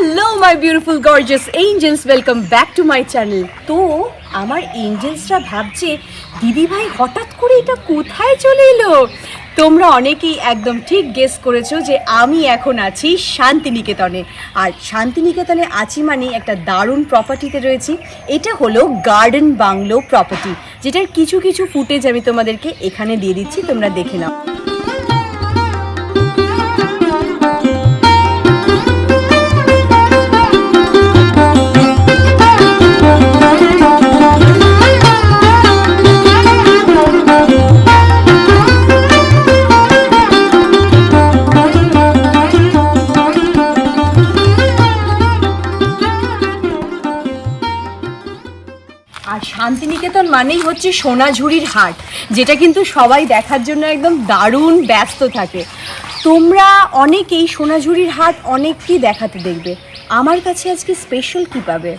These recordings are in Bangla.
Hello my beautiful gorgeous angels welcome back to my channel তো আমার এঞ্জেলসরা ভাবছে, দিদিভাই হঠাৎ করে এটা কোথায় চলে এলো? তোমরা অনেকেই একদম ঠিক গেস করেছ যে আমি এখন আছি শান্তিনিকেতনে। আর শান্তিনিকেতনে আছি মানে একটা দারুণ প্রপার্টিতে রয়েছি। এটা হলো গার্ডেন বাংলো প্রপার্টি যেটার কিছু কিছু ফুটেজ আমি তোমাদেরকে এখানে দিয়ে দিচ্ছি, তোমরা দেখে নাও। মানেই হচ্ছে সোনাঝুরির হাট, যেটা কিন্তু সবাই দেখার জন্য একদম দারুণ ব্যস্ত থাকে। তোমরা অনেকেই সোনাঝুরির হাট অনেককেই দেখাতে দেখবে। আমার কাছে আজকে স্পেশাল কী পাবে?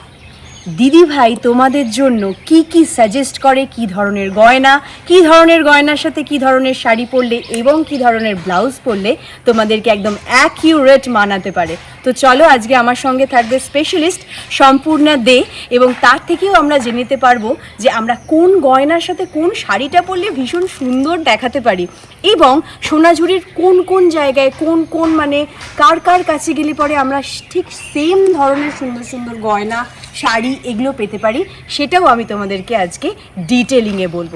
দিদি ভাই, তোমাদের জন্য কি কি সাজেস্ট করে? কি ধরনের গয়না? কি ধরনের গয়নার সাথে কি ধরনের শাড়ি পরলে এবং কি ধরনের ব্লাউজ পরলে তোমাদেরকে একদম অ্যাকিউরেট মানাতে পারে? তো চলো, আজকে আমার সঙ্গে থাকবে স্পেশালিস্ট সম্পূর্ণা দে এবং তার থেকেও আমরা জেনে নিতে পারব যে আমরা কোন গয়নার সাথে কোন শাড়িটা পরলে ভীষণ সুন্দর দেখাতে পারি এবং সোনাঝুরির কোন কোন জায়গায় কোন কোন মানে কার কার কাছে গেলে পরে আমরা ঠিক সেম ধরনের সুন্দর সুন্দর গয়না, শাড়ি এগুলো পেতে পারি সেটাও আমি তোমাদেরকে আজকে ডিটেলিংয়ে বলব।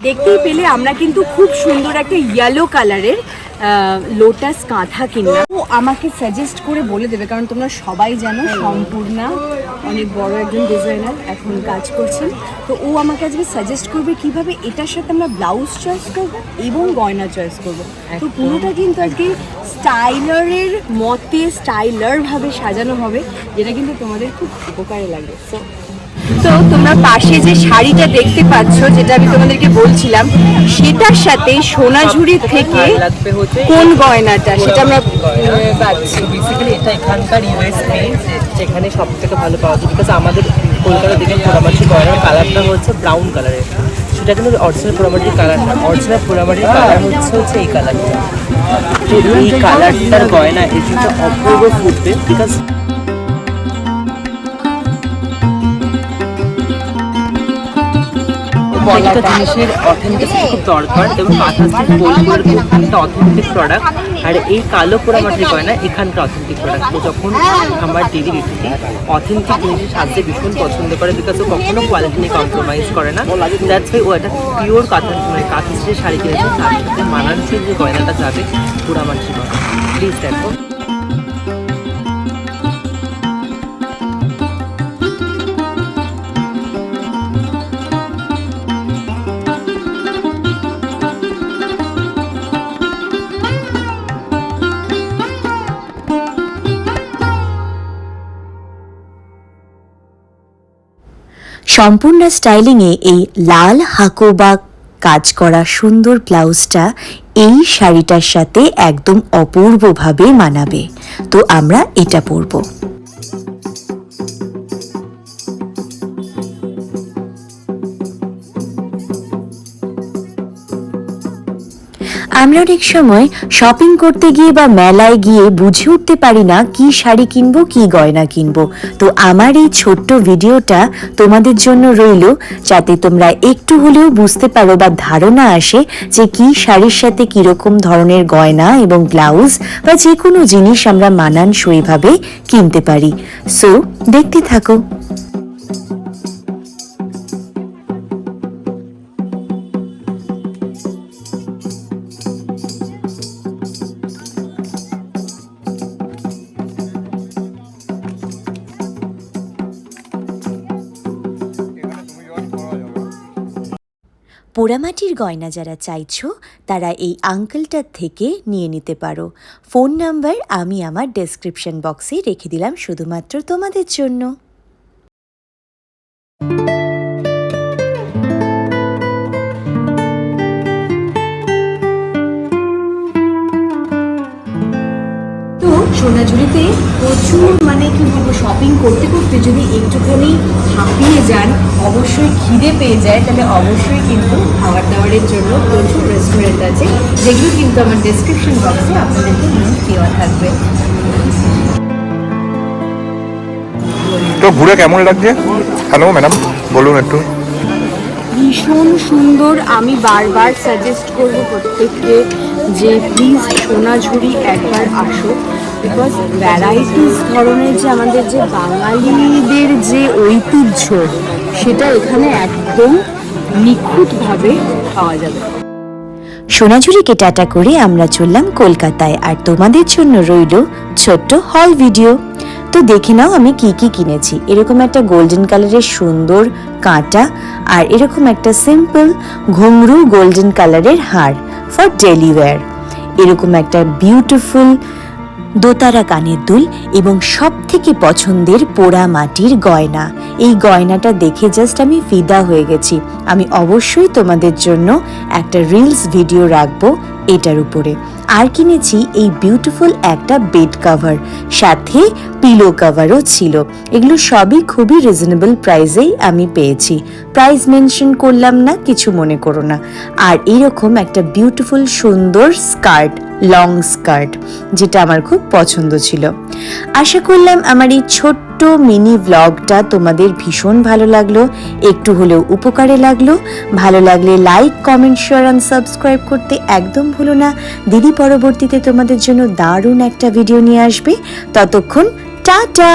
দেখতেই পেলে আমরা কিন্তু খুব সুন্দর একটা ইয়েলো কালারের লোটাস কাঁথা কিনলাম। ও আমাকে সাজেস্ট করে বলে দেবে কারণ তোমরা সবাই জানো সম্পূর্ণা অনেক বড় একজন ডিজাইনার এখন কাজ করছেন। তো ও আমাকে আজকে সাজেস্ট করবে কীভাবে এটার সাথে আমরা ব্লাউজ চয়েস করব এবং গয়না চয়েস করব। তো পুরোটা কিন্তু আজকে স্টাইলারের মতে স্টাইলারভাবে সাজানো হবে যেটা কিন্তু তোমাদের খুব উপকারে লাগে So, তো তোমরা পাশে যে শাড়িটা দেখতে পাচ্ছ, যেটা আমি তোমাদেরকে বলছিলাম, সেটার সাথে সোনাঝুরি থেকে কোন গয়নাটা? সেটা আমরা পাচ্ছি এটা যেখানে সব থেকে ভালো পাওয়া যায়। বিকজ আমাদের কলকাতা থেকে পোড়ামাটি গয়নার কালারটা হচ্ছে ব্রাউন কালারের সেটা কিন্তু অরিজিনাল পোড়ামাটির কালার না। অরিজিনাল পোড়ামাটির কালার হচ্ছে হচ্ছে এই কালারটা তো এই কালারটার গয়না জন্য অপূর্ব ফুটবে। বিকজ প্রত্যেকটা জিনিসের অথেন্টিসিটি খুব দরকার এবং কাঁথা স্টিচ গোলগুলোর একটা অথেন্টিক প্রোডাক্ট আর এই কালো পোড়ামাটির গয়না এখানকার অথেন্টিক প্রোডাক্ট যখন আমার দিদি বিক্রি অথেন্টিক জিনিসের সাজতে ভীষণ পছন্দ করে বিকজ ও কখনো কোয়ালিটি নিয়ে কম্প্রোমাইজ করে না। দ্যাটস ওয়াই ও একটা পিওর কাঁথা মানে কাঁথা শাড়ি কিনেছে তার সাথে মানানসই যে গয়নাটা যাবে পোড়ামাটির গয়না। প্লিজ দেখো। সম্পূর্ণ স্টাইলিংয়ে এই লাল হাকোবা কাজ করা সুন্দর ব্লাউজটা এই শাড়িটার সাথে একদম অপূর্বভাবে মানাবে। তো আমরা এটা পরবো। আমরা অনেক সময় শপিং করতে গিয়ে বা মেলায় গিয়ে বুঝে উঠতে পারি না কি শাড়ি কিনবো, কি গয়না কিনবো। তো আমার এই ছোট্ট ভিডিওটা তোমাদের জন্য রইল, যাতে তোমরা একটু হলেও বুঝতে পারো বা ধারণা আসে যে কি শাড়ির সাথে কীরকম ধরনের গয়না এবং ব্লাউজ বা যে কোনো জিনিস আমরা মানানসইভাবে কিনতে পারি। সো দেখতে থাকো। পোড়ামাটির গয়না যারা চাইছো, তারা এই আঙ্কেলটার থেকে নিয়ে নিতে পারো। ফোন নাম্বার আমি আমার ডেসক্রিপশন বক্সে রেখে দিলাম শুধুমাত্র তোমাদের জন্য। সোনাঝুরিতে প্রচুর মানে কি বলব শপিং করতে করতে যদি একটুখানি হাঁপিয়ে যান অবশ্যই খিদে পেয়ে যায় তাহলে অবশ্যই কিন্তু খাবার দাবারের জন্য প্রচুর রেস্টুরেন্ট আছে যেগুলো কিন্তু আমার ডেসক্রিপশন বক্সে আপনাদেরকে লিঙ্ক দেওয়া থাকবে। তো ঘুরে কেমন লাগছে? হ্যালো ম্যাডাম বলুন একটু। ভীষণ সুন্দর আমি বারবার সাজেস্ট করব প্রত্যেককে যে প্লিজ সোনাঝুরি একবার আসো বিকজ ভ্যারাইটিস ধরনের যে আমাদের যে বাঙালিদের যে ঐতিহ্য, সেটা এখানে একদম নিখুঁতভাবে পাওয়া যাবে। সোনাঝুরিকে টাটা করে আমরা চললাম কলকাতায়। আর তোমাদের জন্য রইল ছোট্ট হল ভিডিও তো দেখে নাও আমি কি কি কিনেছি। এরকম একটা গোল্ডেন কালারের সুন্দর কাঁটা আর এরকম একটা সিম্পল ঘুংরু গোল্ডেন কালারের হার ফর ডেলি ওয়্যার এরকম একটা বিউটিফুল দোতারা কানের দুল এবং সব থেকে পছন্দের পোড়া মাটির গয়না। এই গয়নাটা দেখে জাস্ট আমি ফিদা হয়ে গেছি। আমি অবশ্যই তোমাদের জন্য একটা রিলস ভিডিও রাখব এটার উপরে। আর কিনেছি এই বিউটিফুল একটা বেড কভার সাথে পিলো কভারও ছিল। এগুলো সবই খুবই রিজনেবল প্রাইসেই আমি পেয়েছি। প্রাইস মেনশন করলাম না, কিছু মনে করো না। আর এইরকম একটা বিউটিফুল সুন্দর স্কার্ট লং স্কার্ট যেটা আমার খুব পছন্দ ছিল। আশা করলাম আমার এই ছোট্ট মিনি ব্লগটা তোমাদের ভীষণ ভালো লাগল। একটু হলেও উপকারে লাগল। ভালো লাগলে like comment share and subscribe করতে একদম ভুলো না। দিদি পরবর্তীতে তোমাদের জন্য দারুণ একটা ভিডিও নিয়ে আসবে। ততক্ষণ, টাটা!